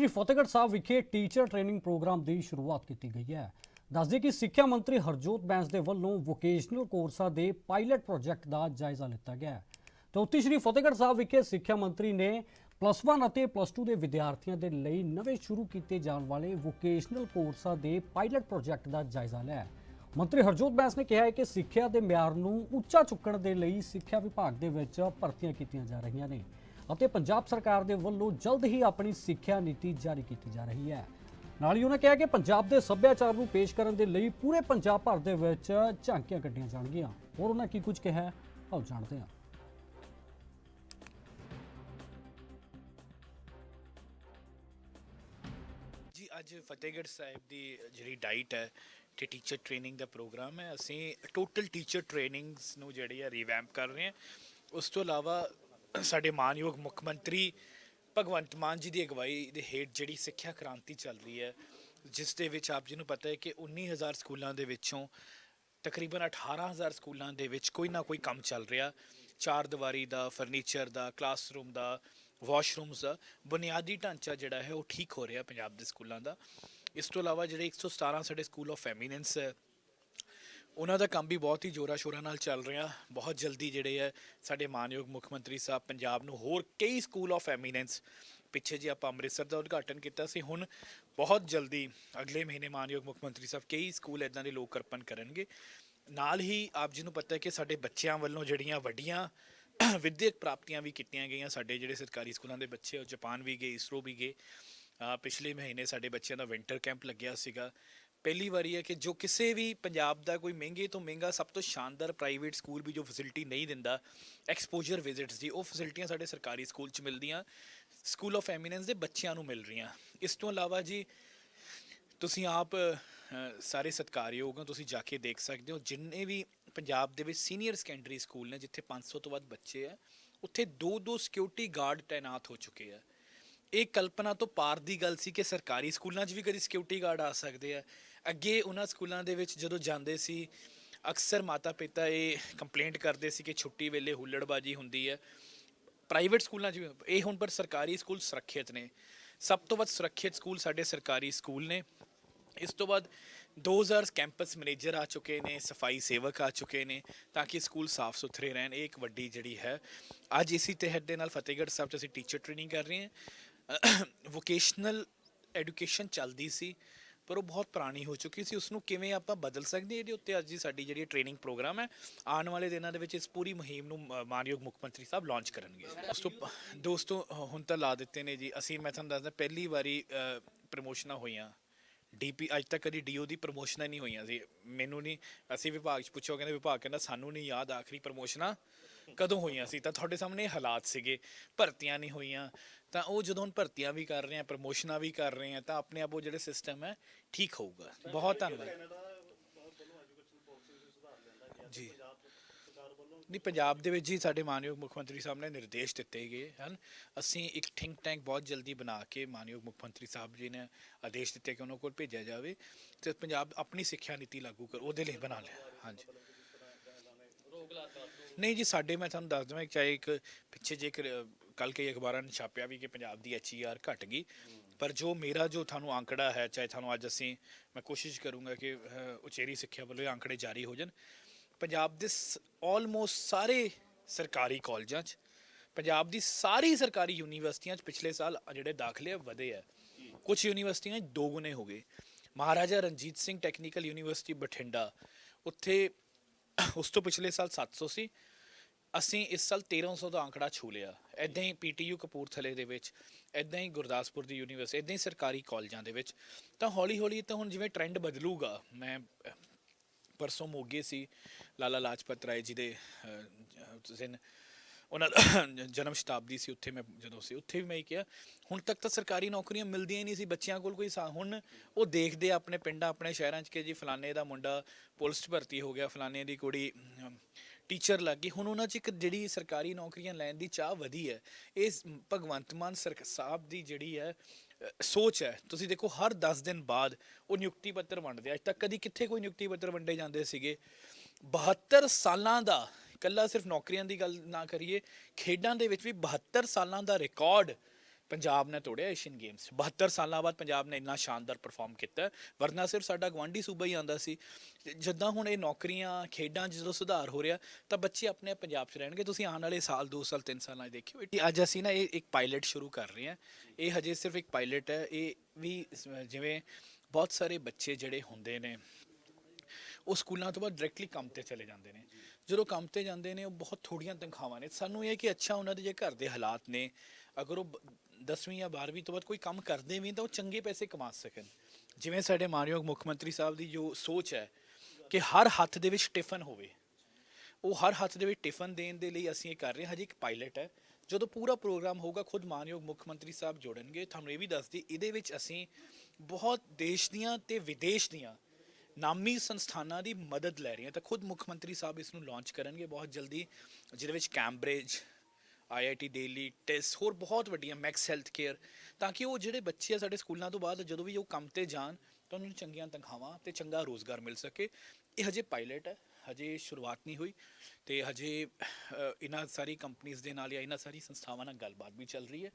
ਜੀ ਫਤਿਹਗੜ੍ਹ ਸਾਹਿਬ ਵਿਖੇ teacher training programme ਦੀ ਸ਼ੁਰੂਆਤ ਕੀਤੀ ਗਈ ਹੈ। ਦੱਸਦੇ ਕਿ ਸਿੱਖਿਆ ਮੰਤਰੀ ਹਰਜੋਤ ਬੈਂਸ ਦੇ ਵੱਲੋਂ ਵੋਕੇਸ਼ਨਲ ਕੋਰਸਾਂ ਦੇ ਪਾਇਲਟ ਪ੍ਰੋਜੈਕਟ ਦਾ ਜਾਇਜ਼ਾ ਲਿੱਤਾ ਗਿਆ ਹੈ। ਤੇ ਉੱਥੇ ਸ਼੍ਰੀ ਫਤਿਹਗੜ੍ਹ ਸਾਹਿਬ ਵਿਖੇ ਸਿੱਖਿਆ ਮੰਤਰੀ ਨੇ ਪਲੱਸ 1 ਅਤੇ ਪਲੱਸ 2 ਦੇ ਵਿਦਿਆਰਥੀਆਂ ਦੇ ਲਈ ਨਵੇਂ ਸ਼ੁਰੂ ਕੀਤੇ ਜਾਣ ਵਾਲੇ ਵੋਕੇਸ਼ਨਲ ਕੋਰਸਾਂ ਦੇ ਪਾਇਲਟ ਪ੍ਰੋਜੈਕਟ ਦਾ ਜਾਇਜ਼ਾ ਲਿਆ ਮੰਤਰੀ ਹਰਜੋਤ ਬੈਂਸ ਨੇ ਕਿਹਾ ਹੈ ਕਿ ਸਿੱਖਿਆ ਦੇ ਮਿਆਰ ਨੂੰ ਉੱਚਾ ਚੁੱਕਣ ਦੇ ਲਈ ਸਿੱਖਿਆ ਵਿਭਾਗ ਦੇ ਵਿੱਚ ਭਰਤੀਆਂ ਕੀਤੀਆਂ ਜਾ ਰਹੀਆਂ ਨੇ। ਅਤੇ ਪੰਜਾਬ ਸਰਕਾਰ ਦੇ ਵੱਲੋਂ ਜਲਦ ਹੀ ਆਪਣੀ ਸਿੱਖਿਆ ਨੀਤੀ ਜਾਰੀ ਕੀਤੀ ਜਾ ਰਹੀ ਹੈ। ਨਾਲ ਹੀ ਉਹਨਾਂ ਕਿਹਾ ਕਿ ਪੰਜਾਬ ਦੇ ਸੱਭਿਆਚਾਰ ਨੂੰ ਪੇਸ਼ ਕਰਨ ਦੇ ਲਈ ਪੂਰੇ ਪੰਜਾਬ ਭਰ ਦੇ ਵਿੱਚ ਝਾਂਕੀਆਂ ਕੱਢੀਆਂ ਜਾਣਗੀਆਂ। ਹੋਰ ਉਹਨਾਂ ਕੀ ਕੁਝ ਕਿਹਾ ਆਓ ਜਾਣਦੇ ਹਾਂ। ਜੀ, ਅੱਜ ਫਤਿਹਗੜ੍ਹ ਸਾਹਿਬ ਦੀ ਜਿਹੜੀ ਡਾਈਟ ਹੈ ਤੇ ਟੀਚਰ ਟ੍ਰੇਨਿੰਗ ਦਾ ਪ੍ਰੋਗਰਾਮ ਹੈ, ਅਸੀਂ ਟੋਟਲ ਟੀਚਰ ਟ੍ਰੇਨਿੰਗਸ ਨੂੰ ਜਿਹੜੀ ਹੈ ਰੀਵੈਂਪ ਕਰ ਰਹੇ ਹਾਂ। ਉਸ ਤੋਂ ਇਲਾਵਾ ਸਾਡੇ ਮਾਨਯੋਗ ਮੁੱਖ ਮੰਤਰੀ ਭਗਵੰਤ ਮਾਨ ਜੀ ਦੀ ਅਗਵਾਈ ਦੇ ਹੇਠ ਜਿਹੜੀ ਸਿੱਖਿਆ ਕ੍ਰਾਂਤੀ ਚੱਲ ਰਹੀ ਹੈ, ਜਿਸ ਦੇ ਵਿੱਚ ਆਪ ਜੀ ਨੂੰ ਪਤਾ ਹੈ ਕਿ 19000 ਸਕੂਲਾਂ ਦੇ ਵਿੱਚੋਂ ਤਕਰੀਬਨ 18000 ਸਕੂਲਾਂ ਦੇ ਵਿੱਚ ਕੋਈ ਨਾ ਕੋਈ ਕੰਮ ਚੱਲ ਰਿਹਾ। ਚਾਰ ਦੀਵਾਰੀ ਦਾ, ਫਰਨੀਚਰ ਦਾ, ਕਲਾਸਰੂਮ ਦਾ, ਵਾਸ਼ਰੂਮਸ ਦਾ, ਬੁਨਿਆਦੀ ਢਾਂਚਾ ਜਿਹੜਾ ਹੈ ਉਹ ਠੀਕ ਹੋ ਰਿਹਾ ਪੰਜਾਬ ਦੇ ਸਕੂਲਾਂ ਦਾ। ਇਸ ਤੋਂ ਇਲਾਵਾ ਜਿਹੜੇ 117 ਸਾਡੇ ਸਕੂਲ ਆਫ ਐਮੀਨੈਂਸ ਹੈ ਉਹਨਾਂ ਦਾ ਕੰਮ ਵੀ ਬਹੁਤ ਹੀ ਜੋਰਾ ਸ਼ੋਰਾ ਨਾਲ ਚੱਲ ਰਿਹਾ। ਬਹੁਤ ਜਲਦੀ ਜਿਹੜੇ ਹੈ, ਸਾਡੇ ਮਾਨਯੋਗ ਮੁੱਖ ਮੰਤਰੀ ਸਾਹਿਬ ਪੰਜਾਬ ਨੂੰ ਹੋਰ ਕਈ ਸਕੂਲ ਆਫ ਐਮੀਨੈਂਸ ਪਿੱਛੇ ਜੇ ਆਪਾਂ ਅੰਮ੍ਰਿਤਸਰ ਦਾ ਉਦਘਾਟਨ ਕੀਤਾ ਸੀ, ਹੁਣ ਬਹੁਤ ਜਲਦੀ ਅਗਲੇ ਮਹੀਨੇ ਮਾਨਯੋਗ ਮੁੱਖ ਮੰਤਰੀ ਸਾਹਿਬ ਕਈ ਸਕੂਲ ਇਦਾਂ ਦੇ ਲੋਕ ਅਰਪਣ ਕਰਨਗੇ। ਨਾਲ ਹੀ ਆਪ ਜੀ ਨੂੰ ਪਤਾ ਹੈ ਕਿ ਸਾਡੇ ਬੱਚਿਆਂ ਵੱਲੋਂ ਜਿਹੜੀਆਂ ਵੱਡੀਆਂ ਵਿਦਿਅਕ ਪ੍ਰਾਪਤੀਆਂ ਵੀ ਕੀਤੀਆਂ ਗਈਆਂ, ਸਾਡੇ ਜਿਹੜੇ ਸਰਕਾਰੀ ਸਕੂਲਾਂ ਦੇ ਬੱਚੇ, ਉਹ ਜਾਪਾਨ ਵੀ ਗਏ, ਇਸਰੋ ਵੀ ਗਏ। ਪਿਛਲੇ ਮਹੀਨੇ ਸਾਡੇ ਬੱਚਿਆਂ ਦਾ ਵਿੰਟਰ ਕੈਂਪ ਲੱਗਿਆ ਸੀਗਾ। ਪਹਿਲੀ ਵਾਰੀ ਹੈ ਕਿ ਜੋ ਕਿਸੇ ਵੀ ਪੰਜਾਬ ਦਾ ਕੋਈ ਮਹਿੰਗੇ ਤੋਂ ਮਹਿੰਗਾ ਸਭ ਤੋਂ ਸ਼ਾਨਦਾਰ ਪ੍ਰਾਈਵੇਟ ਸਕੂਲ ਵੀ ਜੋ ਫੈਸਿਲਿਟੀ ਨਹੀਂ ਦਿੰਦਾ ਐਕਸਪੋਜ਼ਰ ਵਿਜ਼ਿਟਸ ਦੀ, ਉਹ ਫੈਸਿਲਿਟੀਆਂ ਸਾਡੇ ਸਰਕਾਰੀ ਸਕੂਲ 'ਚ ਮਿਲਦੀਆਂ ਸਕੂਲ ਆਫ ਐਮੀਨੈਂਸ ਦੇ ਬੱਚਿਆਂ ਨੂੰ ਮਿਲ ਰਹੀਆਂ। ਇਸ ਤੋਂ ਇਲਾਵਾ ਜੀ, ਤੁਸੀਂ ਆਪ ਸਾਰੇ ਸਤਿਕਾਰਯੋਗ ਹੋ, ਤੁਸੀਂ ਜਾ ਕੇ ਦੇਖ ਸਕਦੇ ਹੋ, ਜਿੰਨੇ ਵੀ ਪੰਜਾਬ ਦੇ ਵਿੱਚ ਸੀਨੀਅਰ ਸੈਕੰਡਰੀ ਸਕੂਲ ਨੇ, ਜਿੱਥੇ 500 ਤੋਂ ਵੱਧ ਬੱਚੇ ਆ, ਉੱਥੇ ਦੋ ਦੋ ਸਿਕਿਉਰਿਟੀ ਗਾਰਡ ਤਾਇਨਾਤ ਹੋ ਚੁੱਕੇ ਆ। ਇਹ ਕਲਪਨਾ ਤੋਂ ਪਾਰ ਦੀ ਗੱਲ ਸੀ ਕਿ ਸਰਕਾਰੀ ਸਕੂਲਾਂ 'ਚ ਵੀ ਕਦੀ ਸਿਕਿਉਰਿਟੀ ਗਾਰਡ ਆ ਸਕਦੇ ਆ। ਅੱਗੇ ਉਹਨਾਂ ਸਕੂਲਾਂ ਦੇ ਵਿੱਚ ਜਦੋਂ ਜਾਂਦੇ ਸੀ, ਅਕਸਰ ਮਾਤਾ ਪਿਤਾ ਇਹ ਕੰਪਲੇਂਟ ਕਰਦੇ ਸੀ ਕਿ ਛੁੱਟੀ ਵੇਲੇ ਹੁੱਲੜਬਾਜੀ ਹੁੰਦੀ ਹੈ। ਪ੍ਰਾਈਵੇਟ ਸਕੂਲਾਂ 'ਚ ਵੀ ਇਹ ਹੁਣ ਪਰ ਸਰਕਾਰੀ ਸਕੂਲ ਸੁਰੱਖਿਅਤ ਨੇ। ਸਭ ਤੋਂ ਵੱਧ ਸੁਰੱਖਿਅਤ ਸਕੂਲ ਸਾਡੇ ਸਰਕਾਰੀ ਸਕੂਲ ਨੇ। ਇਸ ਤੋਂ ਬਾਅਦ 2000 ਕੈਂਪਸ ਮੈਨੇਜਰ ਆ ਚੁੱਕੇ ਨੇ, ਸਫ਼ਾਈ ਸੇਵਕ ਆ ਚੁੱਕੇ ਨੇ, ਤਾਂ ਕਿ ਸਕੂਲ ਸਾਫ਼ ਸੁਥਰੇ ਰਹਿਣ, ਇਹ ਇੱਕ ਵੱਡੀ ਜਿਹੜੀ ਹੈ। ਅੱਜ ਇਸੀ ਤਹਿਤ ਦੇ ਨਾਲ ਫਤਿਹਗੜ੍ਹ ਸਾਹਿਬ 'ਚ ਅਸੀਂ ਟੀਚਰ ਟ੍ਰੇਨਿੰਗ ਕਰ ਰਹੇ ਹਾਂ। ਵੋਕੇਸ਼ਨਲ ਐਜੂਕੇਸ਼ਨ ਚੱਲਦੀ ਸੀ। ਪਰ ਉਹ ਬਹੁਤ ਪੁਰਾਣੀ ਹੋ ਚੁੱਕੀ ਸੀ। ਉਸ ਨੂੰ ਕਿਵੇਂ ਆਪਾਂ ਬਦਲ ਸਕਦੇ ਇਹਦੇ ਉੱਤੇ ਅੱਜ ਦੀ ਸਾਡੀ ਜਿਹੜੀ ਟ੍ਰੇਨਿੰਗ ਪ੍ਰੋਗਰਾਮ ਹੈ, ਆਉਣ ਵਾਲੇ ਦਿਨਾਂ ਦੇ ਵਿੱਚ ਇਸ ਪੂਰੀ ਮੁਹਿੰਮ ਨੂੰ ਮਾਨਯੋਗ ਮੁੱਖ ਮੰਤਰੀ ਸਾਹਿਬ ਲਾਂਚ ਕਰਨਗੇ। ਦੋਸਤੋ ਦੋਸਤੋ ਹੁਣ ਤਾਂ ਲਾ ਦਿੱਤੇ ਨੇ ਜੀ। ਅਸੀਂ, ਮੈਂ ਤੁਹਾਨੂੰ ਦੱਸਦਾ, ਪਹਿਲੀ ਵਾਰੀ ਪ੍ਰਮੋਸ਼ਨਾਂ ਹੋਈਆਂ। ਡੀਪੀ, ਅੱਜ ਤੱਕ ਕਦੀ ਡੀਓ ਦੀ ਪ੍ਰਮੋਸ਼ਨਾਂ ਨਹੀਂ ਹੋਈਆਂ ਸੀ। ਮੈਨੂੰ ਨਹੀਂ, ਅਸੀਂ ਵਿਭਾਗ 'ਚ ਪੁੱਛੋ ਕਹਿੰਦੇ, ਵਿਭਾਗ ਕਹਿੰਦਾ, ਸਾਨੂੰ ਨਹੀਂ ਯਾਦ ਆਖਰੀ ਪ੍ਰਮੋਸ਼ਨਾਂ ਕਦੋਂ ਹੋਈਆਂ ਸੀ? ਤਾਂ ਤੁਹਾਡੇ ਸਾਹਮਣੇ ਹਾਲਾਤ ਸੀਗੇ। ਭਰਤੀਆਂ ਨਹੀਂ ਹੋਈਆਂ। ਤਾਂ ਉਹ ਜਦੋਂ ਹੁਣ ਭਰਤੀਆਂ ਵੀ ਕਰ ਰਹੇ ਆ ਪ੍ਰਮੋਸ਼ਨਾਂ ਵੀ ਕਰ ਰਹੇ ਆ ਤਾਂ ਆਪਣੇ ਆਪ ਉਹ ਜਿਹੜੇ ਸਿਸਟਮ ਹੈ ਠੀਕ ਹੋਊਗਾ। ਬਹੁਤ ਧੰਨਵਾਦ। ਜੀ। ਨਹੀਂ ਪੰਜਾਬ ਦੇ ਵਿੱਚ ਜੀ ਸਾਡੇ ਮਾਨਯੋਗ ਮੁੱਖ ਮੰਤਰੀ ਸਾਹਿਬ ਨੇ ਨਿਰਦੇਸ਼ ਦਿੱਤੇ ਗਏ ਹਨ। ਅਸੀਂ ਇੱਕ ਥਿੰਕ ਟੈਂਕ ਬਹੁਤ ਜਲਦੀ ਬਣਾ ਕੇ ਮਾਨਯੋਗ ਮੁੱਖ ਮੰਤਰੀ ਸਾਹਿਬ ਜੀ ਨੇ ਆਦੇਸ਼ ਦਿੱਤੇ ਕਿ ਉਹਨਾਂ ਕੋਲ ਭੇਜਿਆ ਜਾਵੇ ਤੇ ਪੰਜਾਬ ਆਪਣੀ ਸਿੱਖਿਆ ਨੀਤੀ ਲਾਗੂ ਕਰ ਉਹਦੇ ਲਈ ਬਣਾ ਲਿਆ। ਹਾਂਜੀ। ਨਹੀਂ ਜੀ ਸਾਡੇ ਮੈਂ ਤੁਹਾਨੂੰ ਦੱਸ ਦਵਾਂ ਚਾਹੇ ਇੱਕ ਪਿੱਛੇ ਜੇ ਕੱਲ ਕੇ ਅਖਬਾਰਾਂ ਨੇ ਛਾਪਿਆ ਵੀ ਕਿ ਪੰਜਾਬ ਦੀ ਐਚਈਆਰ ਘਟ ਗਈ। ਪਰ ਜੋ ਮੇਰਾ ਜੋ ਤੁਹਾਨੂੰ ਆંકੜਾ ਹੈ ਚਾਹੇ ਤੁਹਾਨੂੰ ਅੱਜ ਅਸੀਂ ਮੈਂ ਕੋਸ਼ਿਸ਼ ਕਰੂੰਗਾ ਕਿ ਉਚੇਰੀ ਸਿੱਖਿਆ ਵੱਲੋਂ ਇਹ ਆંકੜੇ ਜਾਰੀ ਹੋ ਜਾਣ। ਪੰਜਾਬ ਦੇ ਆਲਮੋਸਟ ਸਾਰੇ ਸਰਕਾਰੀ ਕਾਲਜਾਂ 'ਚ ਪੰਜਾਬ ਦੀ ਸਾਰੀ ਸਰਕਾਰੀ ਯੂਨੀਵਰਸਿਟੀਆਂ 'ਚ ਪਿਛਲੇ ਸਾਲ ਜਿਹੜੇ ਦਾਖਲੇ ਵਧੇ ਆ। ਕੁਝ ਯੂਨੀਵਰਸਿਟੀਆਂ 'ਚ ਦੋ ਗੁਣੇ ਹੋ ਗਏ। ਮਹਾਰਾਜਾ ਰਣਜੀਤ ਸਿੰਘ ਟੈਕਨੀਕਲ ਯੂਨੀਵਰਸਿਟੀ ਬਠਿੰਡਾ ਉੱਥੇ ਉਸ ਤੋਂ ਪਿਛਲੇ ਸਾਲ 700 ਸੀ ਅਸੀਂ ਇਸ ਸਾਲ 1300 ਦਾ ਅੰਕੜਾ ਛੂ ਲਿਆ। ਐਦਾਂ ਹੀ ਪੀਟੀਯੂ ਕਪੂਰਥਲੇ ਦੇ ਵਿੱਚ ਐਦਾਂ ਹੀ ਗੁਰਦਾਸਪੁਰ ਦੀ ਯੂਨੀਵਰਸਿਟੀ ਐਦਾਂ ਹੀ ਸਰਕਾਰੀ ਕਾਲਜਾਂ ਦੇ ਵਿੱਚ। ਤਾਂ ਹੌਲੀ ਹੌਲੀ ਤਾਂ ਹੁਣ ਜਿਵੇਂ ਟ੍ਰੈਂਡ ਬਦਲੂਗਾ ਮੈਂ ਪਰਸੋਂ ਮੋਗੇ ਸੀ ਲਾਲਾ ਲਾਜਪਤ ਰਾਏ ਜੀ ਦੇ ਅਹ, ਉਹਨਾਂ ਦਾ ਜਨਮ ਸ਼ਤਾਬਦੀ ਸੀ ਉੱਥੇ ਮੈਂ ਜਦੋਂ ਸੀ ਉੱਥੇ ਵੀ ਮੈਂ ਇਹ ਕਿਹਾ ਹੁਣ ਤੱਕ ਤਾਂ ਸਰਕਾਰੀ ਨੌਕਰੀਆਂ ਮਿਲਦੀਆਂ ਹੀ ਨਹੀਂ ਸੀ ਬੱਚਿਆਂ ਕੋਲ ਕੋਈ ਸਾ- ਹੁਣ ਉਹ ਦੇਖਦੇ ਆ ਆਪਣੇ ਪਿੰਡਾਂ ਆਪਣੇ ਸ਼ਹਿਰਾਂ 'ਚ ਕਿ ਜੀ ਫਲਾਣੇ ਦਾ ਮੁੰਡਾ ਪੁਲਿਸ 'ਚ ਭਰਤੀ ਹੋ ਗਿਆ ਫਲਾਣੇ ਦੀ ਕੁੜੀ ਟੀਚਰ ਲੱਗ ਗਈ ਹੁਣ ਉਹਨਾਂ 'ਚ ਇੱਕ ਜਿਹੜੀ ਸਰਕਾਰੀ ਨੌਕਰੀਆਂ ਲੈਣ ਦੀ ਚਾਹ ਵਧੀ ਹੈ ਇਹ ਸ- ਭਗਵੰਤ ਮਾਨ ਸਰਕਾਰ ਸਾਹਿਬ ਦੀ ਜਿਹੜੀ ਹੈ ਅ, ਸੋਚ ਹੈ ਤੁਸੀਂ ਦੇਖੋ ਹਰ 10 ਦਿਨ ਬਾਅਦ ਉਹ ਨਿਯੁਕਤੀ ਪੱਤਰ ਵੰਡਦੇ ਆ। ਅੱਜ ਤੱਕ ਕਦੀ ਕਿੱਥੇ ਕੋਈ ਨਿਯੁਕਤੀ ਪੱਤਰ ਵੰਡੇ ਜਾਂਦੇ ਸੀਗੇ 72 ਸਾਲਾਂ ਦਾ ਇਕੱਲਾ ਸਿਰਫ ਨੌਕਰੀਆਂ ਦੀ ਗੱਲ ਨਾ ਕਰੀਏ, ਖੇਡਾਂ ਦੇ ਵਿੱਚ ਵੀ 72 ਸਾਲਾਂ ਦਾ ਰਿਕਾਰਡ ਪੰਜਾਬ ਨੇ ਤੋੜਿਆ ਏਸ਼ੀਅਨ ਗੇਮਸ 'ਚ। 72 ਸਾਲਾਂ ਬਾਅਦ ਪੰਜਾਬ ਨੇ ਇੰਨਾ ਸ਼ਾਨਦਾਰ ਪਰਫਾਰਮ ਕੀਤਾ, ਵਰਨਾ ਸਿਰਫ ਸਾਡਾ ਗਵਾਂਢੀ ਸੂਬਾ ਹੀ ਆਂਦਾ ਸੀ। ਤੇ ਜਿੱਦਾਂ ਹੁਣ ਇਹ ਨੌਕਰੀਆਂ, ਖੇਡਾਂ 'ਚ ਜਦੋਂ ਸੁਧਾਰ ਹੋ ਰਿਹਾ, ਤਾਂ ਬੱਚੇ ਆਪਣੇ ਪੰਜਾਬ 'ਚ ਰਹਿਣਗੇ। ਤੁਸੀਂ ਆਉਣ ਵਾਲੇ ਸਾਲ 2 ਸਾਲ 3 ਸਾਲਾਂ 'ਚ ਦੇਖਿਓ। ਇਹ- ਅੱਜ ਅਸੀਂ ਨਾ ਇਹ ਇੱਕ ਪਾਇਲਟ ਸ਼ੁਰੂ ਕਰ ਰਹੇ ਹਾਂ। ਇਹ ਹਜੇ ਸਿਰਫ ਇੱਕ ਪਾਇਲਟ ਹੈ। ਇਹ ਵੀ ਜਿਵੇਂ ਬਹੁਤ ਸਾਰੇ ਬੱਚੇ ਜਿਹੜੇ ਹੁੰਦੇ ਨੇ ਉਹ ਸਕੂਲਾਂ ਤੋਂ ਬਾਅਦ ਡਾਇਰੈਕਟਲੀ ਕੰਮ ਤੇ ਚਲੇ ਜਾਂਦੇ ਨੇ। ਜਦੋਂ ਕੰਮ ਤੇ ਜਾਂਦੇ ਨੇ, ਉਹ ਬਹੁਤ ਥੋੜੀਆਂ ਤਨਖਾਹਾਂ ਨੇ। ਸਾਨੂੰ ਇਹ ਕਿ ਅੱਛਾ ਉਹਨਾਂ ਦੇ ਜੇ ਘਰ ਦੇ ਹਾਲਾਤ ਨੇ, ਅਗਰ ਉਹ 10ਵੀਂ ਜਾਂ 12ਵੀਂ ਤੋਂ ਬਾਅਦ ਕੋਈ ਕੰਮ ਕਰਦੇ ਵੀ ਤਾਂ ਉਹ ਚੰਗੇ ਪੈਸੇ ਕਮਾ ਸਕਣ। ਜਿਵੇਂ ਸਾਡੇ ਮਾਨਯੋਗ ਮੁੱਖ ਮੰਤਰੀ ਸਾਹਿਬ ਦੀ ਜੋ ਸੋਚ ਹੈ ਕਿ ਹਰ ਹੱਥ ਦੇ ਵਿੱਚ ਟਿਫਨ ਹੋਵੇ। ਉਹ ਹਰ ਹੱਥ ਦੇ ਵਿੱਚ ਟਿਫਨ ਦੇਣ ਦੇ ਲਈ ਅਸੀਂ ਇਹ ਕਰ ਰਹੇ ਹਾਂ। ਹਜੇ ਇੱਕ ਪਾਇਲਟ ਹੈ। ਜਦੋਂ ਪੂਰਾ ਪ੍ਰੋਗਰਾਮ ਹੋਊਗਾ, ਖੁਦ ਮਾਨਯੋਗ ਮੁੱਖ ਮੰਤਰੀ ਸਾਹਿਬ ਜੋੜਨਗੇ। ਤੁਹਾਨੂੰ ਇਹ ਵੀ ਦੱਸ ਦਈਏ, ਇਹਦੇ ਵਿੱਚ ਅਸੀਂ ਬਹੁਤ ਦੇਸ਼ ਦੀਆਂ ਤੇ ਵਿਦੇਸ਼ ਦੀਆਂ ਨਾਮੀ ਸੰਸਥਾਨਾਂ ਦੀ ਮਦਦ ਲੈ ਰਹੇ ਹਾਂ ਤਾਂ ਖੁਦ ਮੁੱਖ ਮੰਤਰੀ ਸਾਹਿਬ ਇਸ ਨੂੰ ਲਾਂਚ ਕਰਨਗੇ ਬਹੁਤ ਜਲਦੀ, ਜਿਹਦੇ ਵਿੱਚ ਕੈਂਬਰਿਜ ਆਈਆਈਟੀ ਦਿੱਲੀ ਟੈਸ ਹੋਰ ਬਹੁਤ ਵੱਡੀਆਂ ਮੈਕਸ ਹੈਲਥ ਕੇਅਰ ਤਾਂ ਕਿ ਉਹ ਜਿਹੜੇ ਬੱਚੇ ਆ ਸਾਡੇ ਸਕੂਲਾਂ ਤੋਂ ਬਾਅਦ ਜਦੋਂ ਵੀ ਉਹ ਕੰਮ ਤੇ ਜਾਣ ਤਾਂ ਉਹਨਾਂ ਨੂੰ ਚੰਗੀਆਂ ਤਨਖਾਹਾਂ ਤੇ ਚੰਗਾ ਰੋਜ਼ਗਾਰ ਮਿਲ ਸਕੇ। ਇਹ ਹਜੇ ਪਾਇਲਟ ਹੈ, ਹਜੇ ਸ਼ੁਰੂਆਤ ਨਹੀਂ ਹੋਈ ਤੇ ਹਜੇ ਇਹਨਾਂ ਸਾਰੀ ਕੰਪਨੀਆਂ ਦੇ ਨਾਲ ਜਾਂ ਇਹਨਾਂ ਸਾਰੀ ਸੰਸਥਾਵਾਂ ਨਾਲ ਗੱਲਬਾਤ ਵੀ ਚੱਲ ਰਹੀ ਹੈ।